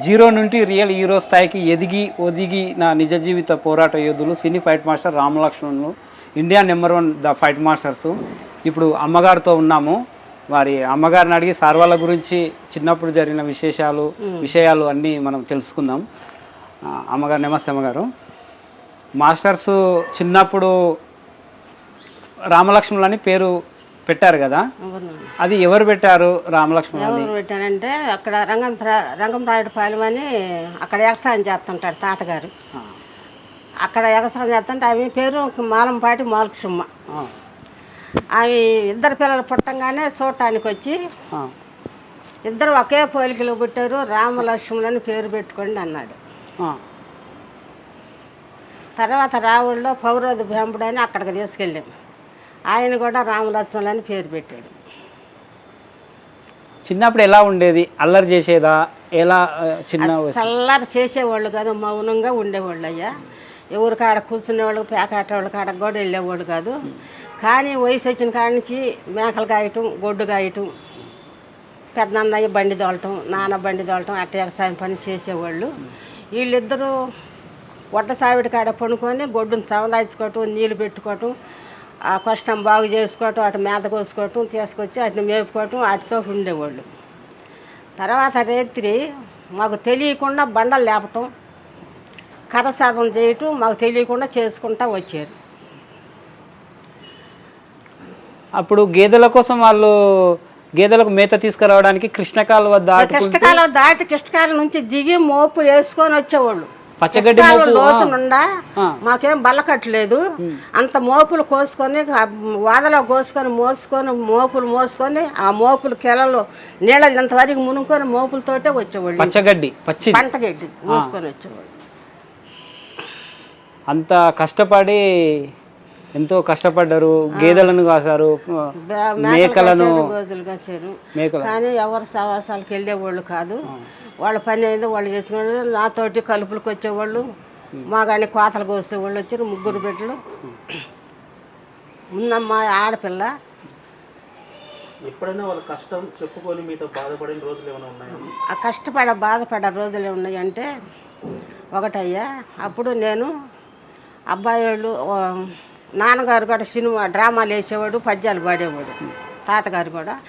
Zero నుండి real hero స్థాయికి ఎదిగి ఒదిగి నా నిజ జీవిత పోరాట యోధులు సినీ ఫైట్ మాస్టర్ రామలక్ష్మణులు India number one the fight masters. ఇప్పుడు అమ్మగారితో ఉన్నాము. వారి అమ్మగారిని అడిగి సార్ వాళ్ళ గురించి చిన్నప్పుడు జరిగిన విశేషాలు విషయాలు అన్నీ మనం తెలుసుకుందాం. అమ్మగారు నమస్తే అమ్మగారు. మాస్టర్స్ చిన్నప్పుడు రామలక్ష్మణులు అని పేరు పెట్టారు కదా. అది ఎవరు పెట్టారు రామలక్ష్మణులు అని? ఎవరు పెట్టానంటే అక్కడ రంగం రంగంరాయుడుపాలెం అని అక్కడ వ్యవసాయం చేస్తుంటాడు తాతగారు. అక్కడ వ్యవసాయం చేస్తుంటే ఆమె పేరు మాలంపాటి మాలక్షమ్మ ఆ, ఆమె ఇద్దరు పిల్లలు పుట్టంగానే చూడటానికి వచ్చి ఇద్దరు ఒకే పోలికలు పుట్టారు రామలక్ష్మణులని పేరు పెట్టుకోండి అన్నాడు. తర్వాత రావుల్లో పౌరోధి భ్యాంపుడు అని అక్కడికి తీసుకెళ్ళాం. ఆయన కూడా రామలక్ష్మణులని పేరు పెట్టాడు. చిన్నప్పుడు ఎలా ఉండేది? అల్లరి చేసేదా? ఎలా చిన్న? చల్లరి చేసేవాళ్ళు కాదు మౌనంగా ఉండేవాళ్ళు అయ్యా. ఎవరి కాడ కూర్చునేవాళ్ళు పేకాటేవాళ్ళ కాడ కూడా వెళ్ళేవాళ్ళు కాదు. కానీ వయసు వచ్చిన కాడ నుంచి మేకలు కాయటం గొడ్డు కాయటం పెద్దన్నయ్య బండి తోలటం నాన్న బండి తోలటం అట్ట వ్యవసాయం పని చేసేవాళ్ళు. వీళ్ళిద్దరూ వడ్డ సావిడి కాడ పనుకొని గొడ్డును సవదాయించుకోవటం నీళ్ళు పెట్టుకోవటం ఆ కష్టం బాగు చేసుకోవటం అటు మేత కోసుకోవటం తీసుకొచ్చి అటు మేపుకోవటం వాటితో ఉండేవాళ్ళు. తర్వాత రేత్రి మాకు తెలియకుండా బండలు లేపటం కరసాధన చేయటం మాకు తెలియకుండా చేసుకుంటా వచ్చారు. అప్పుడు గేదెల కోసం వాళ్ళు గేదెలకు మేత తీసుకురావడానికి కృష్ణకాలువ దాటుకుంటూ కిష్టకాలం దాటి కిష్టకాలం నుంచి దిగి మోపు వేసుకొని వచ్చేవాళ్ళు. పచ్చగడ్డి కిష్టకాలం మోపు, లోతు నుండా ఆ. మాకేం బల్లకట్లేదు అంత మోపులు కోసుకొని వాదలో కోసుకొని మోసుకొని మోపులు మోసుకొని ఆ మోపులు కెలలు నీళ్ళ ఇంతవరకు మునుకొని మోపులతోటే వచ్చేవాళ్ళు. పచ్చగడ్డి పచ్చి పంట గడ్డి మోసుకొని వచ్చేవాళ్ళు. అంత కష్టపడి ఎంతో కష్టపడ్డారు గేదెలను కాసారు మేకలను మేకలు కానీ ఎవరు సవాసాలకు వెళ్ళేవాళ్ళు కాదు. వాళ్ళ పని ఏదో వాళ్ళు చేసుకునేవాళ్ళు నాతోటి కలుపులకు వచ్చేవాళ్ళు మా కానీ కోతలు కోసేవాళ్ళు వచ్చారు ముగ్గురు బిడ్డలు. ఉన్నమ్మా ఆడపిల్ల. ఎప్పుడైనా వాళ్ళ కష్టం చెప్పుకొని మీతో బాధపడిన రోజులు ఏమైనా ఉన్నాయా? ఆ కష్టపడ బాధపడే రోజులు ఉన్నాయంటే ఒకటయ్యా అప్పుడు నేను అబ్బాయి వాళ్ళు నాన్నగారు కూడా సినిమా డ్రామాలు వేసేవాడు పద్యాలు పాడేవాడు. తాతగారు కూడా.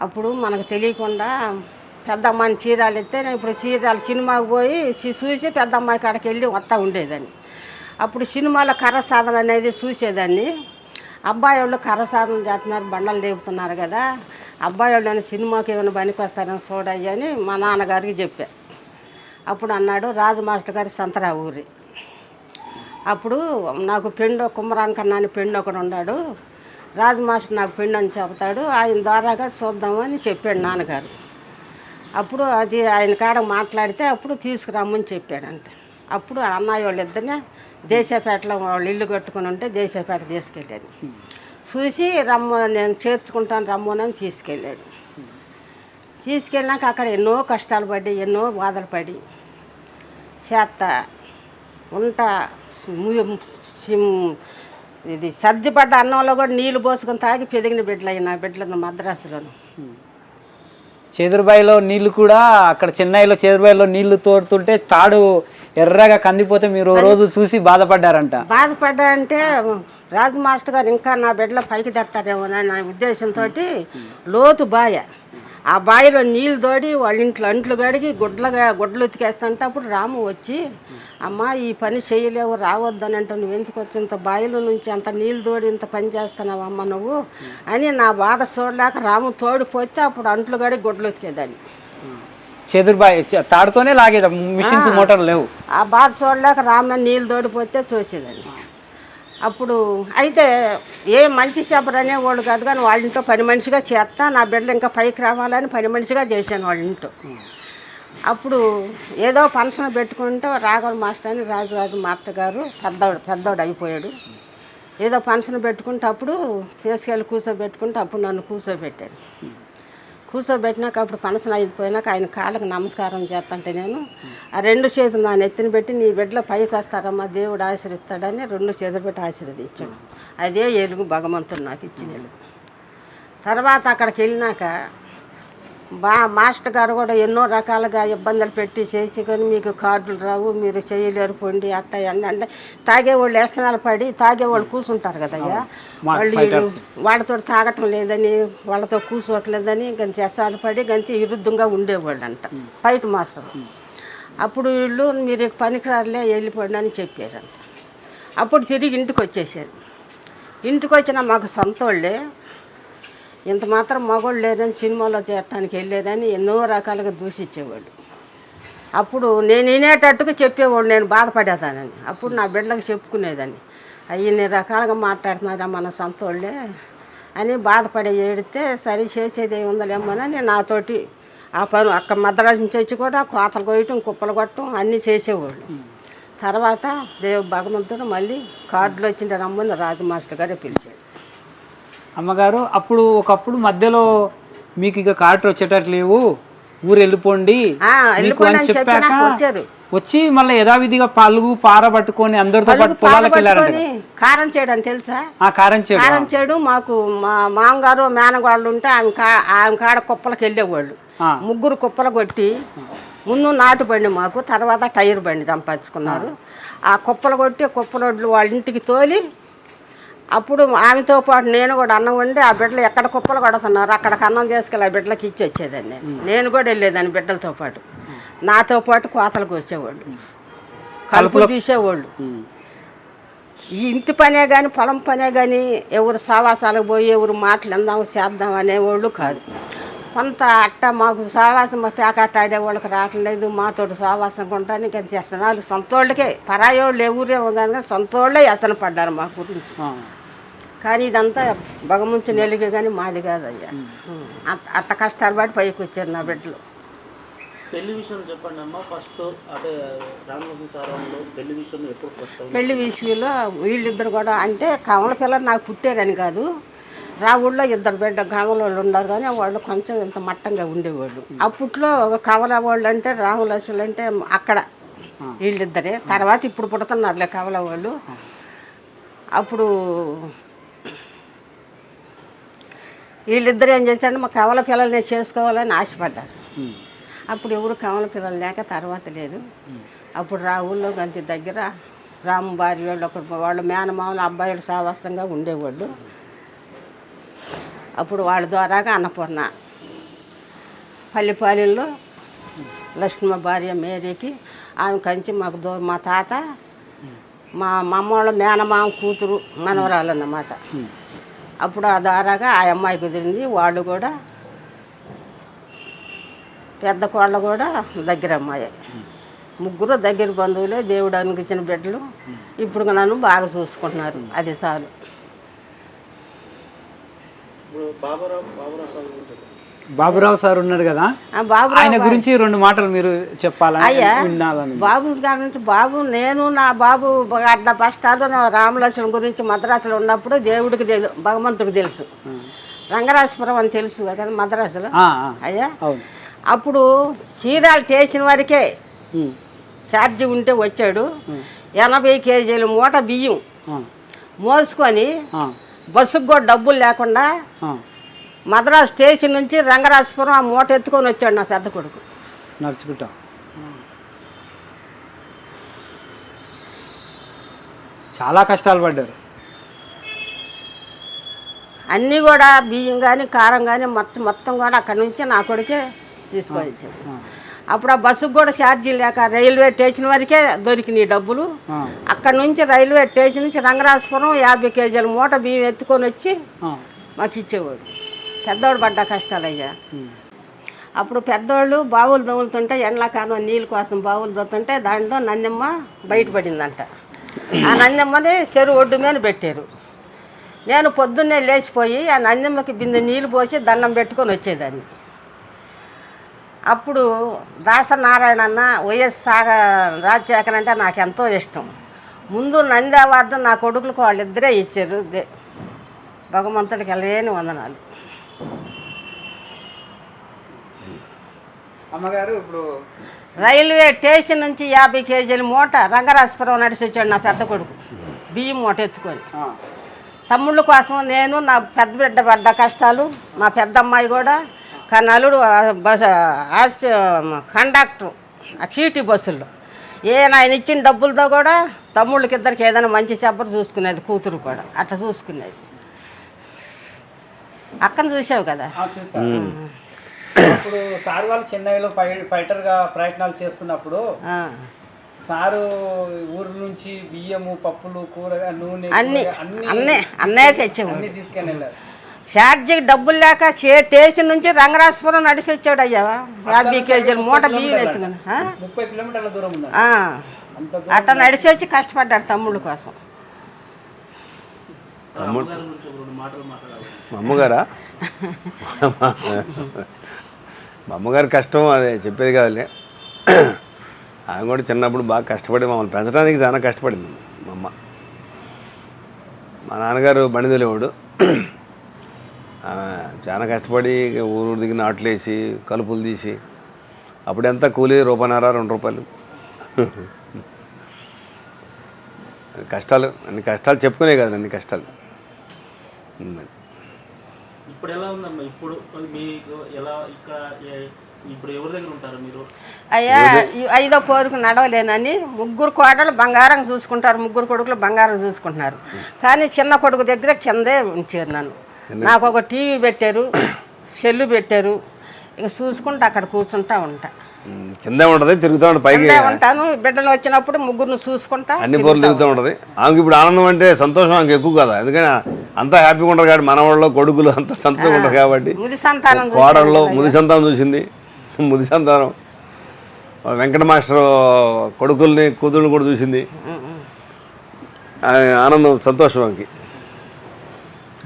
అప్పుడు మనకు తెలియకుండా పెద్దమ్మని చీరాలు ఎత్తే నేను ఇప్పుడు చీరాలు సినిమాకి పోయి చూసి పెద్దమ్మాయి కాడకి వెళ్ళి వస్తూ ఉండేదాన్ని. అప్పుడు సినిమాలో కర్ర సాధన అనేది చూసేదాన్ని. అబ్బాయి వాళ్ళు కర్ర సాధన చేస్తున్నారు బండలు లేపుతున్నారు కదా. అబ్బాయి వాళ్ళు నేను సినిమాకి ఏమైనా పనికి వస్తారని చూడయ్యని మా నాన్నగారికి చెప్పా. అప్పుడు అన్నాడు రాజు మాస్టర్ గారి సంతరా ఊరి. అప్పుడు నాకు పెండు కుమ్మరాంకన్న అని పెండు ఒకడు ఉన్నాడు. రాజు మాస్టర్ నాకు పెండు అని చెప్తాడు ఆయన ద్వారాగా చూద్దామని చెప్పాడు నాన్నగారు. అప్పుడు అది ఆయన కాడ మాట్లాడితే అప్పుడు తీసుకురమ్మని చెప్పాడంట అప్పుడు అన్నయ్య వాళ్ళు దేశపేటలో వాళ్ళు ఇల్లు కట్టుకుని ఉంటే దేశపేట తీసుకెళ్ళాను చూసి రమ్మ నేను చేర్చుకుంటాను రమ్మని తీసుకెళ్ళాడు. తీసుకెళ్ళినాక అక్కడ ఎన్నో కష్టాలు పడి ఎన్నో బాధలు పడి చేత్త ఉంటా ఇది సర్దిపడ్డ అన్నంలో కూడా నీళ్ళు పోసుకొని తాగి పెదిగిన బిడ్డలు అయినా బిడ్డలు మద్రాసులోను. చేదురుబాయిలో నీళ్ళు కూడా అక్కడ చెన్నైలో చేదురుబాయిలో నీళ్ళు తోడుతుంటే తాడు ఎర్రగా కందిపోతే మీరు రోజు చూసి బాధపడ్డారంట. బాధపడ్డా అంటే రాజు మాస్టర్ గారు ఇంకా నా బిడ్డల పైకి తెస్తారేమో అని నా ఉద్దేశంతో లోతు బాయ. ఆ బావిలో నీళ్ళు తోడి వాళ్ళ ఇంట్లో అంట్లు కడిగి గుడ్లగా గుడ్లు ఉతికేస్తుంటే అప్పుడు రాము వచ్చి అమ్మ ఈ పని చేయలేవు రావద్దని అంటే నువ్వు ఎందుకు వచ్చి ఇంత బావిలో నుంచి అంత నీళ్ళు తోడి ఇంత పని చేస్తున్నావు అమ్మ నువ్వు? అని నా బాధ చూడలేక రాము తోడిపోతే అప్పుడు అంట్లు కడిగి గుడ్లు ఉతికేదాన్ని. చేదురుబాయి తాడుతోనే లాగేది? మిషన్స్ మోటార్లు లేవు. ఆ బాధ చూడలేక రామ నీళ్ళు తోడిపోతే చూసేదాన్ని అప్పుడు అయితే ఏ మంచి చేపలు అనేవాళ్ళు కాదు కానీ వాళ్ళ ఇంట్లో పని మనిషిగా చేస్తా నా బిడ్డలు ఇంకా పైకి రావాలని పని మనిషిగా చేశాను వాళ్ళ ఇంట్లో. అప్పుడు ఏదో ఫంక్షన్ పెట్టుకుంటే రాఘవ మాస్టర్ అని రాజురాజు మాస్టర్ గారు పెద్దవాడు పెద్దవాడు అయిపోయాడు. ఏదో ఫంక్షన్ పెట్టుకుంటే అప్పుడు తీసుకెళ్ళి కూర్చోబెట్టుకుంటే అప్పుడు నన్ను కూర్చోబెట్టాడు కూర్చోబెట్టినాక అప్పుడు ఫంక్షన్ అయిపోయినాక ఆయన కాళ్ళకు నమస్కారం చేస్తుంటే నేను ఆ రెండు చేతులు నా నెత్తిని పెట్టి నీ బిడ్డలో పైకి వస్తారమ్మా దేవుడు ఆశీర్విస్తాడని రెండు చేతులు పెట్టి ఆశీర్వదించాడు అదే ఎలుగు భగవంతుడు నాకు ఇచ్చిన ఎలుగు తర్వాత అక్కడికి వెళ్ళినాక బా మాస్టర్ గారు కూడా ఎన్నో రకాలుగా ఇబ్బందులు పెట్టి చేసి కానీ మీకు కార్డులు రావు మీరు చేయలేరు పొండి అట్ట అంటే తాగేవాళ్ళు వ్యసనాలు పడి తాగేవాళ్ళు కూర్చుంటారు కదయ్యా. వాళ్ళు. వాళ్ళతో తాగటం లేదని వాళ్ళతో కూర్చోట్లేదని గంత వ్యసనాలు పడి గంత విరుద్ధంగా ఉండేవాళ్ళు అంట ఫైట్ మాస్టర్. అప్పుడు వీళ్ళు మీరు పనికిరారులే వెళ్ళిపోండి అని చెప్పారంట. అప్పుడు తిరిగి ఇంటికి వచ్చేసారు. ఇంటికి వచ్చిన మాకు సొంత వాళ్ళే ఇంత మాత్రం మగవాళ్ళు లేరని సినిమాలో చేరటానికి వెళ్ళేదని ఎన్నో రకాలుగా దూషించేవాళ్ళు. అప్పుడు నేను వినేటట్టుగా చెప్పేవాడు నేను బాధపడేదానని. అప్పుడు నా బిడ్డలకు చెప్పుకునేదాన్ని. అవి ఇన్ని రకాలుగా మాట్లాడుతున్నారా మన సొంత వాళ్ళే అని బాధపడి ఏడితే సరి చేసేది ఏముందలేమోనని నాతోటి ఆ పని అక్కడ మద్రాసు నుంచి వచ్చి కూడా కోతలు కొయ్యటం కుప్పలు కొట్టడం అన్నీ చేసేవాళ్ళు. తర్వాత దేవ భగవంతుడు మళ్ళీ కార్డులు వచ్చిన రమ్మని రాజు మాస్టర్ గారే పిలిచాడు. అమ్మగారు అప్పుడు ఒకప్పుడు మధ్యలో మీకు ఇక కార్డు వచ్చేటట్టు లేవు. ఊరు వెళ్ళిపోండి. చెప్పాక. వచ్చి మళ్ళీ యథావిధిగా పలుగు పార పట్టుకొని అందరితో పాటు పొలాలకు వెళ్ళారంట కారం చేయడం తెలుసా? ఆ కారం చేయడం. కారం చేయడం మాకు మా మామగారు మేనగాళ్ళు ఉంటే ఆమె కాడ కుప్పలకు వెళ్ళేవాళ్ళు. ముగ్గురు కుప్పలు కొట్టి ముందు నాటు బండి మాకు తర్వాత టైర్ బండి సంపాదించుకున్నారు. ఆ. కుప్పలు కొట్టి కుప్పలొడ్లు వాళ్ళ ఇంటికి తోలి అప్పుడు ఆమెతో పాటు నేను కూడా అన్నం వండి ఆ బిడ్డలు ఎక్కడ కుప్పలు కొడుతున్నారు అక్కడికి అన్నం తీసుకెళ్ళి ఆ బిడ్డలకి ఇచ్చి వచ్చేదాన్ని. నేను కూడా వెళ్ళేదాన్ని బిడ్డలతో పాటు. నాతో పాటు కోతలకు వచ్చేవాళ్ళు. కలుపులు తీసేవాళ్ళు. ఈ ఇంటి పనే కానీ పొలం పనే కానీ ఎవరు సావాసాలకు పోయి ఎవరు మాటలు ఎందాం చేద్దాం అనేవాళ్ళు కాదు. కొంత అట్ట మాకు సావాసం మా పేకాట ఆడేవాళ్ళకి రావట్లేదు మాతోటి సావాసం కొనడానికి అని చేస్తున్నారు. సొంత వాళ్ళకే పరాయి వాళ్ళు ఎవరేమో కానీ సొంత వాళ్ళే ఎతన పడ్డారు మా గురించి. కానీ ఇదంతా భగముంచి నెలిగే కానీ మాది కాదయ్యా. అట్ట- అట్ట కష్టాలు పడి పైకి వచ్చారు నా బిడ్డలు. పెళ్ళి విషయం చెప్పండి అమ్మా ఫస్ట్ అంటే రామమోహన్ సార్ వాళ్ళు పెళ్ళి విషయం ఎప్పుడు ఫస్ట్ పెళ్ళి విషయంలో వీళ్ళిద్దరు కూడా అంటే కమల పిల్లలు నాకు పుట్టారని కాదు. రా ఊళ్ళో ఇద్దరు బిడ్డ వాళ్ళు ఉన్నారు కానీ వాళ్ళు కొంచెం ఇంత మట్టంగా ఉండేవాళ్ళు. అప్పట్లో ఒక కమల వాళ్ళు అంటే రాములసులు అంటే అక్కడ వీళ్ళిద్దరే. తర్వాత ఇప్పుడు పుడుతున్నారులే కమల వాళ్ళు అప్పుడు వీళ్ళిద్దరు ఏం చేశారంటే మా కమల పిల్లల్ని చేసుకోవాలని ఆశపడ్డారు. అప్పుడు ఎవరు కమల పిల్లలు లేక తర్వాత లేదు. అప్పుడు రా ఊళ్ళో గంటి దగ్గర రాము భార్య వాళ్ళు ఒకరు వాళ్ళు మేనమామలు అబ్బాయిలు సావాసంగా ఉండేవాళ్ళు. అప్పుడు వాళ్ళ ద్వారాగా అన్నపూర్ణ. పల్లిపాలెంలో లక్ష్మణ భార్య మేరీకి ఆమె కంచి మాకు దో మా తాత మా మా అమ్మ వాళ్ళ మేనమామ కూతురు మనవరాలు అన్నమాట అప్పుడు ఆ ద్వారాగా ఆ అమ్మాయి కుదిరింది. వాళ్ళు కూడా పెద్ద కోళ్ళ కూడా దగ్గర అమ్మాయి. ముగ్గురు దగ్గర బంధువులే దేవుడు అనుకిచ్చిన బిడ్డలు. ఇప్పుడు నన్ను బాగా చూసుకుంటున్నారు. అది చాలు. ఇప్పుడు బాబురావు బాబురావు సార్. బాబురావు ఉన్నాడు కదా? ఆయన గురించి రెండు మాటలు మీరు చెప్పాలని అయ్యా బాబు గారి నుంచి బాబు నేను నా బాబు అట్లా నా రామలక్ష్మణ్ గురించి మద్రాసులో ఉన్నప్పుడు దేవుడికి తెలు భగవంతుడికి తెలుసు. రంగరాజపురం అని తెలుసు కదా మద్రాసులో. అయ్యా అవును. అప్పుడు చీరాలు టేసిన వరకే. ఛార్జీ ఉంటే వచ్చాడు. ఎనభై కేజీలు మూట బియ్యం మోసుకొని బస్సుకు కూడా డబ్బులు లేకుండా. మద్రాసు స్టేషన్ నుంచి రంగరాజపురం ఆ మూట ఎత్తుకొని వచ్చాడు నా పెద్ద కొడుకు. నడుచుకుంటాం. చాలా కష్టాలు పడ్డారు. అన్నీ కూడా బియ్యం కానీ కారం కానీ మొత్తం మొత్తం కూడా అక్కడి నుంచి నా కొడుకే తీసుకొని వచ్చాడు అప్పుడు ఆ బస్సుకు కూడా ఛార్జీ లేక రైల్వే స్టేషన్ వరకే దొరికినాయి డబ్బులు. అక్కడ నుంచి రైల్వే స్టేషన్ నుంచి రంగరాజపురం యాభై కేజీల మూట బియ్యం ఎత్తుకొని వచ్చి. మాకు ఇచ్చేవాడు. పెద్దవాడు పడ్డ కష్టాలయ్యా. అప్పుడు పెద్దవాళ్ళు బావులు దవ్వులుతుంటే ఎండాకాలం నీళ్ళ కోసం బావులు దవ్వుతుంటే దాంట్లో నందెమ్మ బయటపడిందంట. ఆ నందెమ్మని చెరువు ఒడ్డు మీద పెట్టారు. నేను పొద్దున్నే లేచిపోయి ఆ నందెమ్మకి బిందె నీళ్ళు పోసి దండం పెట్టుకొని వచ్చేదాన్ని. అప్పుడు దాసనారాయణ అన్న వైఎస్ సాగ రాజశేఖర్ అంటే నాకు ఎంతో ఇష్టం. ముందు నంది అవార్డు నా కొడుకులకు వాళ్ళిద్దరే ఇచ్చారు. భగవంతుడికి వెళ్ళలేని వందనాలు. అమ్మగారు ఇప్పుడు రైల్వే స్టేషన్ నుంచి యాభై కేజీల మూట రంగరాజపురం నడిచి వచ్చాడు నా పెద్ద కొడుకు. బియ్యం మూట ఎత్తుకొని. తమ్ముళ్ళ కోసం నేను నా పెద్ద బిడ్డ పడ్డ కష్టాలు మా పెద్ద అమ్మాయి కూడా ఆ బస్ ఆస్- కండక్టర్ ఆ చీటీ బస్సుల్లో. ఏ ఆయన ఇచ్చిన డబ్బులతో కూడా తమ్ముళ్ళకి ఇద్దరికి ఏదైనా మంచి చెప్పరు చూసుకునేది కూతురు కూడా. అట్లా చూసుకునేది. అక్కను చూసావు కదా? అప్పుడు సార్ వాళ్ళు చెన్నైలో ఫైటర్గా ప్రయత్నాలు చేస్తున్నప్పుడు. సారు ఊరు నుంచి బియ్యము పప్పులు కూరగా నూనె అన్ని కూరగాయ- అన్ని అన్నే తెచ్చాము అన్ని తీసుకొని ఛార్జీకి డబ్బులు లేక చే- స్టేషన్ నుంచి రంగరాజపురం నడిచి వచ్చాడు అయ్యా యాభై కేజీలు మూట బియ్యం దూరం అట్లా నడిచి వచ్చి కష్టపడ్డాడు తమ్ముళ్ళ కోసం. సార్ అమ్మగారి మా అమ్మగారా? కష్టం అదే చెప్పేది కాదులే. ఆమె కూడా చిన్నప్పుడు బాగా కష్టపడి మమ్మల్ని పెంచడానికి చాలా కష్టపడింది మా అమ్మ. మా నాన్నగారు బండి తోలేవాడు ఆమె చాలా కష్టపడి ఊరు ఊరు దిగి నాట్లు వేసి కలుపులు తీసి అప్పుడు ఎంత కూలీ రూపాయన్నర రెండు రూపాయలు. కష్టాలు అన్ని కష్టాలు చెప్పుకునే కదా అన్ని కష్టాలు. ఉందండి ఇప్పుడు ఎలా ఉందమ్మా? ఇప్పుడు మీకు ఎలా ఇక్కడ ఏ- ఇప్పుడు ఎవరి దగ్గర ఉంటారు మీరు? అయ్యా ఐదో పోరుకు నడవలేనని ముగ్గురు కోడలు బంగారం చూసుకుంటారు ముగ్గురు కొడుకులు బంగారం చూసుకుంటున్నారు. కానీ చిన్న కొడుకు దగ్గర కిందే ఉంచారు నన్ను. నాకు ఒక టీవీ పెట్టారు సెల్లు పెట్టారు. ఇక చూసుకుంటా అక్కడ కూర్చుంటా ఉంటా. కిందే ఉంటుంది తిరుగుతూ ఉంటుంది పైకి. ఉంటాను బిడ్డలు వచ్చినప్పుడు ముగ్గురిని చూసుకుంటా అన్ని బోర్లు తిరుగుతూ ఉంటుంది. ఆమెకి ఇప్పుడు ఆనందం అంటే సంతోషం ఆమెకి ఎక్కువ కదా. ఎందుకని అంతా హ్యాపీగా ఉంటారు కాబట్టి మనవాళ్ళు కొడుకులు అంతా సంతోషంగా ఉంటారు కాబట్టి. ముది సంతానం కోడళ్ళు ముది సంతానం చూసింది. ముది సంతానం. వెంకట మాస్టర్ కొడుకుల్ని కూతుళ్ళని కూడా చూసింది. ఆనందం సంతోషం ఆమెకి.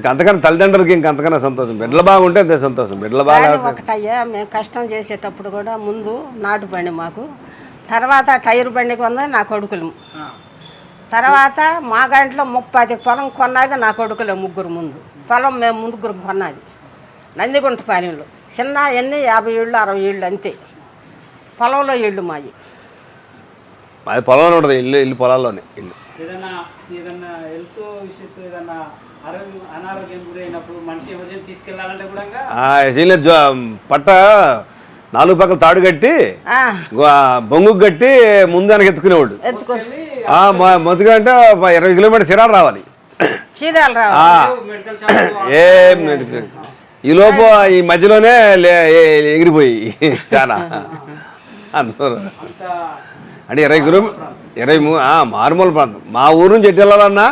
అంతకన్నా తల్లిదండ్రులకి ఇంకా అంతకన్నా సంతోషం. బిడ్డలు బాగుంటే అంతే సంతోషం. బిడ్డలు బాగా ఒకటయ్యా మేము కష్టం చేసేటప్పుడు కూడా ముందు నాటు బండి మాకు. తర్వాత టైర్ బండి కొన్నది నా కొడుకులు. ఆ, తర్వాత మా గంటలో ముప్పది పొలం కొన్నది నా కొడుకులే ముగ్గురు ముందు. పొలం మేము ముగ్గురు కొన్నది. నందిగుంట పాలెంలో. చిన్న ఎన్ని? యాభై ఏళ్ళు అరవై ఏళ్ళు అంతే. పొలంలో ఇళ్ళు మాయి. అది పొలంలో ఉంటుంది ఇల్లు ఇల్లు పొలాల్లోనే ఇల్లు. ఏదన్నా ఏదన్నా హెల్త్ ఇష్యూస్ ఏదన్నా అనారోగ్యం గురైనప్పుడు మనిషి ఎమర్జెన్సీ కూడా పట్ట నాలుగు పక్కల తాడు కట్టి ఆ, బొంగు కట్టి ముందు వెనక ఎత్తుకునేవాళ్ళు ఎత్తుకో ఆ, మొ- మొదటిగా అంటే ఇరవై కిలోమీటర్ సిరాలు రావాలి. మెడికల్. ఈ లోపు ఈ మధ్యలోనే లే- ఏ- ఎగిరిపోయి చాలా. అందరూ అంత అంటే ఇరవై కిలోమీటర్ ఇరవై మూ- ఆ, మారుమూల ప్రాంతం. మా ఊరు నుంచి ఎటు వెళ్ళాలన్నా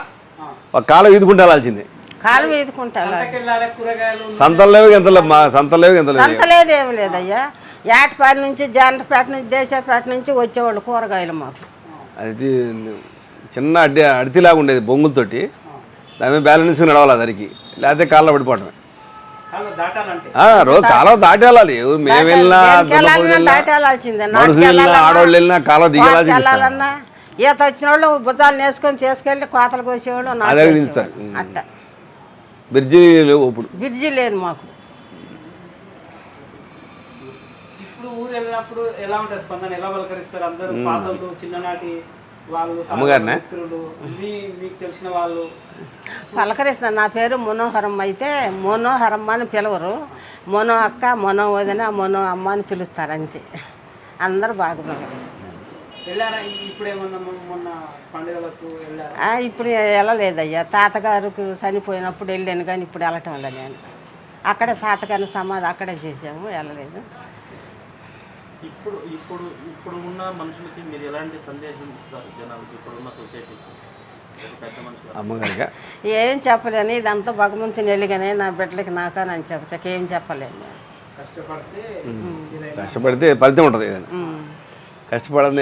ఒక కాలం ఈదుకుంటూ వెళ్ళాల్సిందే. కాలు వేదుకుంటా సంతకెళ్ళాలి కూరగాయలు సంతలు లేవు ఎంత లేవు? మా సంతలు లేవు ఎంత లేవు? సంత లేదేమి లేదయ్యా. ఏటపాటి నుంచి జాండ్రపేట నుంచి దేశపేట నుంచి వచ్చేవాళ్ళు కూరగాయలు మాకు. అది చిన్న అడ్డి అడితిలాగా ఉండేది బొంగులతోటి. దాని మీద బ్యాలెన్స్ నడవాలి దానికి లేకపోతే కాళ్ళ పడిపోవటమే. రోజు కాలం దాటి వెళ్ళాలి ఎవరు మేము వెళ్ళినా మనుషులు వెళ్ళినా ఆడవాళ్ళు వెళ్ళినా కాలం దిగేలా కోతకు వెళ్ళాలన్నా ఈత వచ్చిన వాళ్ళు భుజాలు వేసుకొని తీసుకెళ్ళి కోతలు కోసేవాళ్ళు. అట్ట. బ్రిడ్జి లేవు ఇప్పుడు. బ్రిడ్జి లేదు మాకు. ఇప్పుడు ఊరు వెళ్ళినప్పుడు ఎలా ఉంటుంది స్పందన? ఎలా పలకరిస్తారు అందరూ? పాతలు చిన్ననాటి అమ్మగారినా? మిత్రులు మీ మీకు తెలిసిన వాళ్ళు. పలకరిస్తాను నా పేరు మనోహరమ్మ అయితే మనోహరమ్మ అని పిలవరు. మనో అక్క మనో వదిన మనో అమ్మ అని పిలుస్తారు అంతే. అందరూ బాగా పలకరిస్తారు వెళ్ళారా? ఈ- ఇప్పుడు ఏమన్నా మొన్న- మొన్న పండుగలకు వెళ్ళారా? ఆ, ఇప్పుడు వెళ్ళలేదయ్యా. తాతగారికి చనిపోయినప్పుడు వెళ్ళాను కానీ ఇప్పుడు వెళ్ళటం లేదు నేను. అక్కడే తాతగారిని సమాధి అక్కడే చేసాము వెళ్ళలేదు. ఇప్పుడు ఇప్పుడు ఇప్పుడు ఉన్న మనుషులకి మీరు ఎలాంటి సందేశం ఇస్తారు జనాలకి? ఇప్పుడున్న సొసైటీకి? పెద్ద మనుషులు అమ్మగారిగా? ఏం చెప్పలేను. ఇదంతా భగవంతుని ఎలిగనే నా బిడ్డలకి నాకా అని చెప్తే ఏం చెప్పలేను. కష్టపడితే కష్టపడితే ఫలితం ఉంటుంది ఏదైనా.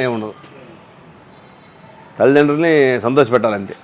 ఏమి ఉండదు. తల్లిదండ్రులని సంతోషపెట్టాలంతే.